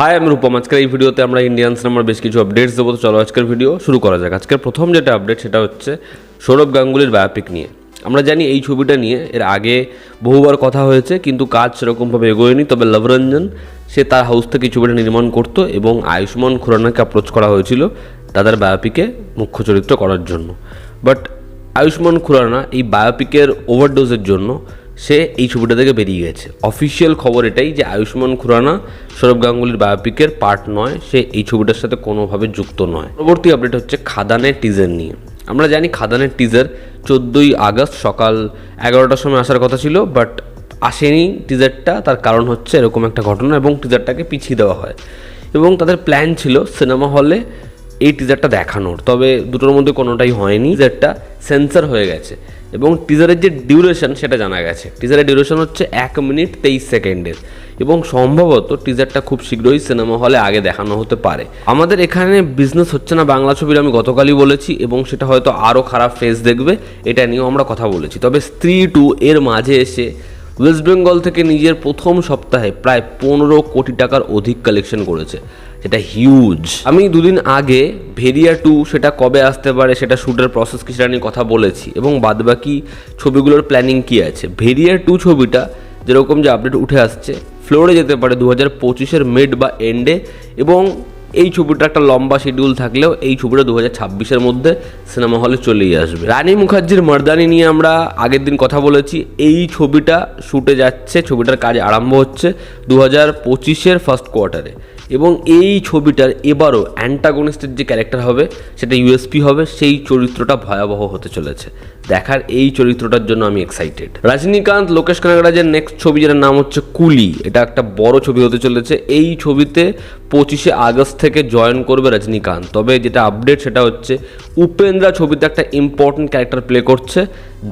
High আমি রূপম আজকের এই ভিডিওতে আমরা ইন্ডিয়ান সিনেমার বেশ কিছু আপডেটস দেবো। তো চলো আজকের ভিডিও শুরু করা যাক। আজকের প্রথম যেটা আপডেট সেটা হচ্ছে সৌরভ গাঙ্গুলির বায়োপিক নিয়ে। আমরা জানি এই ছবিটা নিয়ে এর আগে বহুবার কথা হয়েছে, কিন্তু কাজ সেরকমভাবে এগোয়নি। তবে লবরঞ্জন সে তার হাউস থেকে ছবিটা নির্মাণ করতো এবং আয়ুষ্মান খুরানাকে অ্যাপ্রোচ করা হয়েছিল তাদের বায়োপিকে মুখ্য চরিত্র করার জন্য। বাট আয়ুষ্মান খুরানা এই বায়োপিকের ওভারডোজের জন্য সে এই ছবিটা থেকে বেরিয়ে গেছে। অফিসিয়াল খবর এটাই যে আয়ুষ্মান খুরানা, সৌরভ গাঙ্গুলির বায়োপিকের পার্ট নয়, সে এই ছবিটার সাথে কোনোভাবে যুক্ত নয়। পরবর্তী আপডেট হচ্ছে খাদানের টিজার নিয়ে। আমরা জানি খাদানের টিজার চোদ্দোই আগস্ট সকাল এগারোটার সময় আসার কথা ছিল বাট আসেনি টিজারটা তার কারণ হচ্ছে এরকম একটা ঘটনা এবং টিজারটাকে পিছিয়ে দেওয়া হয়। এবং তাদের প্ল্যান ছিল সিনেমা হলে এই টিজারটা দেখানোর। তবে দুটোর মধ্যে কোনোটাই হয়নি। টিজারটা সেন্সার হয়ে গেছে। এবং টিজারের যে ডিউরেশন সেটা জানা গেছে। টিজারের ডিউরেশন হচ্ছে এক মিনিট তেইশ সেকেন্ডের এবং সম্ভবত টিজারটা খুব শীঘ্রই সিনেমা হলে আগে দেখানো হতে পারে। আমাদের এখানে বিজনেস হচ্ছে না বাংলা ছবির আমি গতকালই বলেছি, এবং সেটা হয়তো আরও খারাপ ফেস দেখবে। এটা নিয়েও আমরা কথা বলেছি। তবে স্ত্রী টু এর মাঝে এসে ওয়েস্ট বেঙ্গল থেকে নিজের প্রথম সপ্তাহে প্রায় পনেরো কোটি টাকার অধিক কালেকশন করেছে। সেটা হিউজ আমি দুদিন আগে ভেরিয়া টু সেটা কবে আসতে পারে, সেটা শ্যুটের প্রসেস কি সেটা নিয়ে কথা বলেছি এবং বাদবাকি ছবিগুলোর প্ল্যানিং কি আছে? ভেরিয়া টু ছবিটা যেরকম যে আপডেট উঠে আসছে ফ্লোরে যেতে পারে দু হাজার পঁচিশের মিড বা এন্ডে এবং এই ছবিটা একটা লম্বা শিডিউল থাকলেও এই ছবিটা দু হাজার ছাব্বিশের মধ্যে সিনেমা হলে চলেই আসবে। রানী মুখার্জির মার্দানি নিয়ে আমরা আগের দিন কথা বলেছি। এই ছবিটা শুটে যাচ্ছে, ছবিটার কাজ আরম্ভ হচ্ছে দু হাজার পঁচিশের ফার্স্ট কোয়ার্টারে এবং এই ছবিটার এবারও অ্যান্টাগনিস্টের যে ক্যারেক্টার হবে, সেটা ইউএসপি হবে, সেই চরিত্রটা ভয়াবহ হতে চলেছে। দেখার এই চরিত্রটার জন্য আমি এক্সাইটেড রজনীকান্ত, লোকেশ কানাগরাজের নেক্সট ছবি যেটার নাম হচ্ছে কুলি, এটা একটা বড় ছবি হতে চলেছে। এই ছবিতে পঁচিশে আগস্ট থেকে জয়েন করবে রজনীকান্ত। তবে যেটা আপডেট সেটা হচ্ছে, উপেন্দ্রা ছবিতে একটা ইম্পর্টেন্ট ক্যারেক্টার প্লে করছে।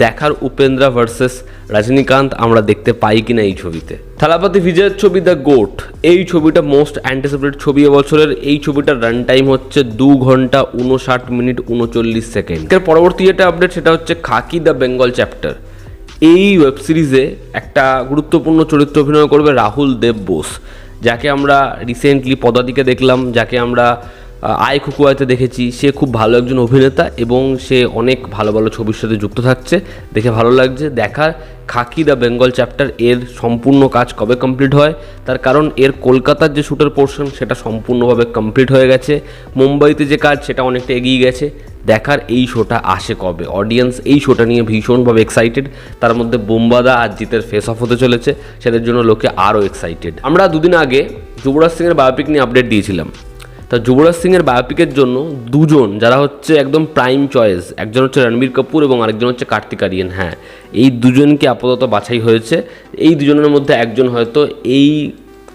দেখার উপেন্দ্রা ভার্সেস রজনীকান্ত আমরা দেখতে পাই কিনা এই ছবিতে। থালাপতি বিজয়ের ছবি দ্য গোট এই ছবিটা মোস্ট অ্যান্টিসিপেটেড ছবি এবছরের, এই ছবিটার রান টাইম হচ্ছে দু ঘণ্টা উনষাট মিনিট উনচল্লিশ সেকেন্ড। এর পরবর্তী যেটা আপডেট সেটা হচ্ছে খাকি দ্য বেঙ্গল চ্যাপ্টার এই ওয়েব সিরিজে একটা গুরুত্বপূর্ণ চরিত্র অভিনয় করবে রাহুল দেব বোস, যাকে আমরা রিসেন্টলি পদাতিকে দেখলাম, যাকে আমরা আয় খুকুয়াতে দেখেছি, সে খুব ভালো একজন অভিনেতা এবং সে অনেক ভালো ভালো ছবির সাথে যুক্ত থাকছে। দেখে ভালো লাগছে। দেখার খাকি দ্য বেঙ্গল চ্যাপ্টার, এর সম্পূর্ণ কাজ কবে কমপ্লিট হয়? তার কারণ এর কলকাতার যে শ্যুটের পোর্শন সেটা সম্পূর্ণভাবে কমপ্লিট হয়ে গেছে। মুম্বাইতে যে কাজ, সেটা অনেকটা এগিয়ে গেছে। দেখার এই শোটা আসে কবে? অডিয়েন্স এই শোটা নিয়ে ভীষণভাবে এক্সাইটেড তার মধ্যে বোম্বাদা আর জিতের ফেস অফ হতে চলেছে। সেটার জন্য লোকে আরও এক্সাইটেড আমরা দুদিন আগে যুবরাজ সিংয়ের বায়োপিক নিয়ে আপডেট দিয়েছিলাম। তা যুবরাজ সিংয়ের বায়োপিকের জন্য দুজন, যারা হচ্ছে একদম প্রাইম চয়েস একজন হচ্ছে রণবীর কাপুর এবং আরেকজন হচ্ছে কার্তিক আরিয়ান হ্যাঁ এই দুজনকে আপাতত বাছাই হয়েছে। এই দুজনের মধ্যে একজন হয়তো এই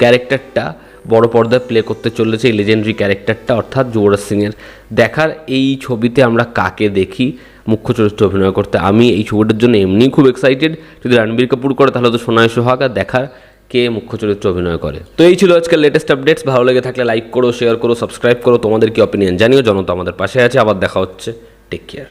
ক্যারেক্টারটা বড় পর্দায় প্লে করতে চলেছে, এই লেজেন্ডারি ক্যারেক্টারটা, অর্থাৎ যুবরাজ সিংয়ের। দেখার এই ছবিতে আমরা কাকে দেখি, মুখ্য চরিত্রে অভিনয় করতে। আমি এই ছবিটার জন্য এমনিই খুব এক্সাইটেড যদি রণবীর কাপুর করে, তাহলে তো সোনায় সোহাগ, আর দেখার কে মুখ্য চরিত্রে অভিনয় করে। তো এই ছিল আজকের লেটেস্ট আপডেটস ভালো লেগে থাকলে লাইক করো শেয়ার করো সাবস্ক্রাইব করো। তোমাদের কি অপিনিয়ন জানিও, জনতা আমাদের পাশে আছে। আবার দেখা হচ্ছে। Take care